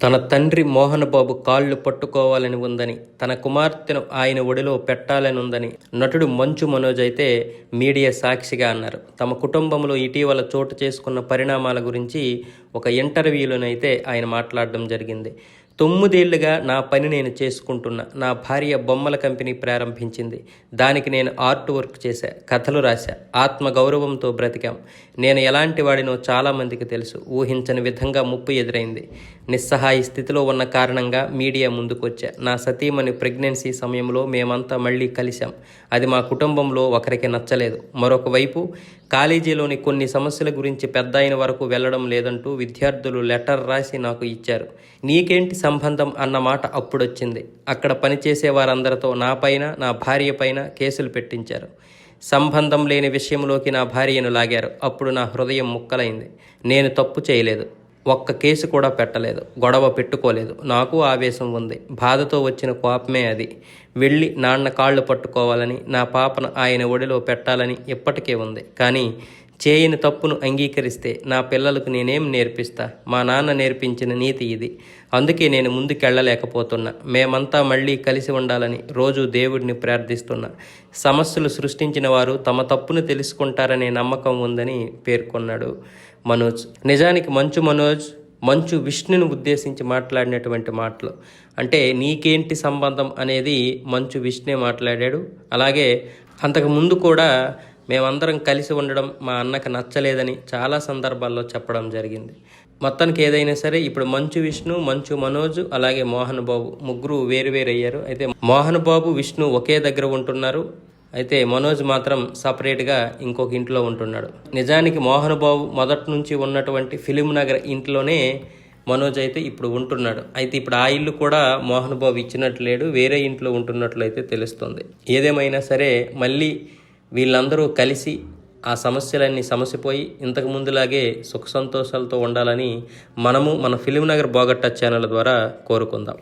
తన తండ్రి మోహనబాబు కాళ్ళు పట్టుకోవాలని ఉందని తన కుమార్తెను ఆయన ఒడిలో పెట్టాలని ఉందని నటుడు మంచు మనోజ్ అయితే మీడియా సాక్షిగా అన్నారు. తమ కుటుంబంలో ఇటీవల చోటు చేసుకున్న పరిణామాల గురించి ఒక ఇంటర్వ్యూలోనైతే ఆయన మాట్లాడడం జరిగింది. తొమ్మిదేళ్ళుగా నా పని నేను చేసుకుంటున్నా నా భార్య బొమ్మల కంపెనీ ప్రారంభించింది. దానికి నేను ఆర్ట్ వర్క్ చేశా కథలు రాశా ఆత్మ గౌరవంతో బ్రతికాం. నేను ఎలాంటి వాడినో చాలామందికి తెలుసు. ఊహించని విధంగా ముప్పు ఎదురైంది. నిస్సహాయ స్థితిలో ఉన్న కారణంగా మీడియా ముందుకొచ్చా. నా సతీమణి ప్రెగ్నెన్సీ సమయంలో మేమంతా మళ్ళీ కలిశాం. అది మా కుటుంబంలో ఒకరికి నచ్చలేదు. మరొక వైపు కాలేజీలోని కొన్ని సమస్యల గురించి పెద్ద అయిన వరకు వెళ్ళడం లేదంటూ విద్యార్థులు లెటర్ రాసి నాకు ఇచ్చారు. నీకేంటి సంబంధం అన్న మాట అప్పుడొచ్చింది. అక్కడ పనిచేసే వారందరితో నాపైన నా భార్య పైన కేసులు పెట్టించారు. సంబంధం లేని విషయంలోకి నా భార్యను లాగారు. అప్పుడు నా హృదయం ముక్కలైంది. నేను తప్పు చేయలేదు. ఒక్క కేసు కూడా పెట్టలేదు గొడవ పెట్టుకోలేదు. నాకు ఆవేశం ఉంది. బాధతో వచ్చిన కోపమే అది. వెళ్ళి నాన్న కాళ్ళు పట్టుకోవాలని నా పాపను ఆయన ఒడిలో పెట్టాలని ఇప్పటికే ఉంది. కానీ చేయని తప్పును అంగీకరిస్తే నా పిల్లలకు నేనేం నేర్పిస్తా? మా నాన్న నేర్పించిన నీతి ఇది. అందుకే నేను ముందుకెళ్ళలేకపోతున్నా. మేమంతా మళ్ళీ కలిసి ఉండాలని రోజు దేవుడిని ప్రార్థిస్తున్నా. సమస్యలు సృష్టించిన వారు తమ తప్పును తెలుసుకుంటారనే నమ్మకం ఉందని పేర్కొన్నాడు మనోజ్. నిజానికి మంచు మనోజ్ మంచు విష్ణుని ఉద్దేశించి మాట్లాడినటువంటి మాటలు. అంటే నీకేంటి సంబంధం అనేది మంచు విష్ణే మాట్లాడాడు. అలాగే అంతకు ముందు కూడా మేమందరం కలిసి ఉండడం మా అన్నకు నచ్చలేదని చాలా సందర్భాల్లో చెప్పడం జరిగింది. మొత్తానికి ఏదైనా సరే ఇప్పుడు మంచు విష్ణు మంచు మనోజ్ అలాగే మోహన్ బాబు ముగ్గురు వేరు వేరు అయ్యారు. అయితే మోహన్ బాబు విష్ణు ఒకే దగ్గర ఉంటున్నారు. అయితే మనోజ్ మాత్రం సపరేట్గా ఇంకొక ఇంట్లో ఉంటున్నాడు. నిజానికి మోహన్ బాబు మొదటి నుంచి ఉన్నటువంటి ఫిలిం నగర్ ఇంట్లోనే మనోజ్ అయితే ఇప్పుడు ఉంటున్నాడు. అయితే ఇప్పుడు ఆ ఇల్లు కూడా మోహన్ బాబు ఇచ్చినట్లు లేడు. వేరే ఇంట్లో ఉంటున్నట్లు అయితే తెలుస్తుంది. ఏదేమైనా సరే మళ్ళీ వీళ్ళందరూ కలిసి ఆ సమస్యలన్నీ సమసిపోయి ఇంతకు ముందులాగే సుఖ సంతోషాలతో ఉండాలని మనము మన ఫిలిం నగర్ బాగట్ట ఛానల్ ద్వారా కోరుకుందాం.